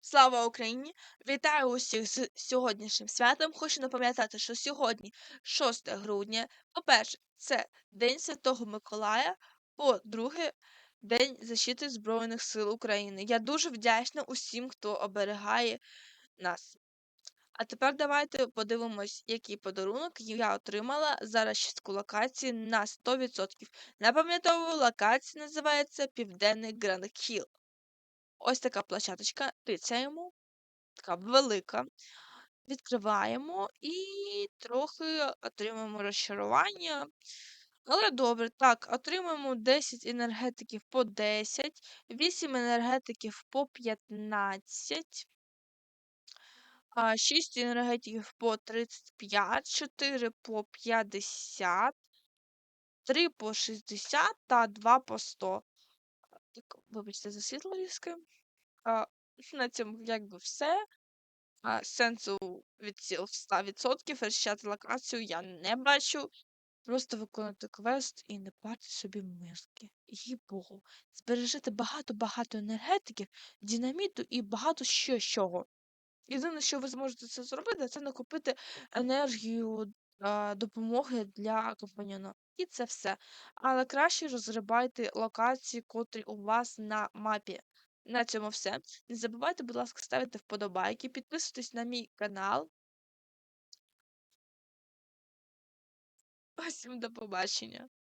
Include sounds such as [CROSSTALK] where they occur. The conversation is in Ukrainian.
Слава Україні! Вітаю усіх з сьогоднішнім святом. Хочу напам'ятати, що сьогодні 6 грудня. По-перше, це День Святого Миколая. По-друге, День защити Збройних сил України. Я дуже вдячна усім, хто оберігає нас. А тепер давайте подивимось, який подарунок я отримала за розчистку локації на 100%. Напам'ятовую, локація називається Південний Гранд Хіл. Ось така площадочка, тицяємо, така велика. Відкриваємо і трохи отримаємо розчарування. Але добре, так, отримаємо 10 енергетиків по 10, 8 енергетиків по 15, 6 енергетиків по 35, 4 по 50, 3 по 60 та 2 по 100. Так, вибачте, за світло різке. А, [LAUGHS] на цьому якби все. А, сенсу від цих 100% розчати локацію я не бачу. Просто виконати квест і не парти собі мізки. Їй Богу. Збережете багато-багато енергетиків, динаміту і багато ще чого. Єдине, що ви зможете це зробити, це накопити енергію а, допомоги для компаньйона. І це все. Але краще розгрібайте локації, котрі у вас на мапі. На цьому все. Не забувайте, будь ласка, ставити вподобайки, підписуйтесь на мій канал. Усім до побачення.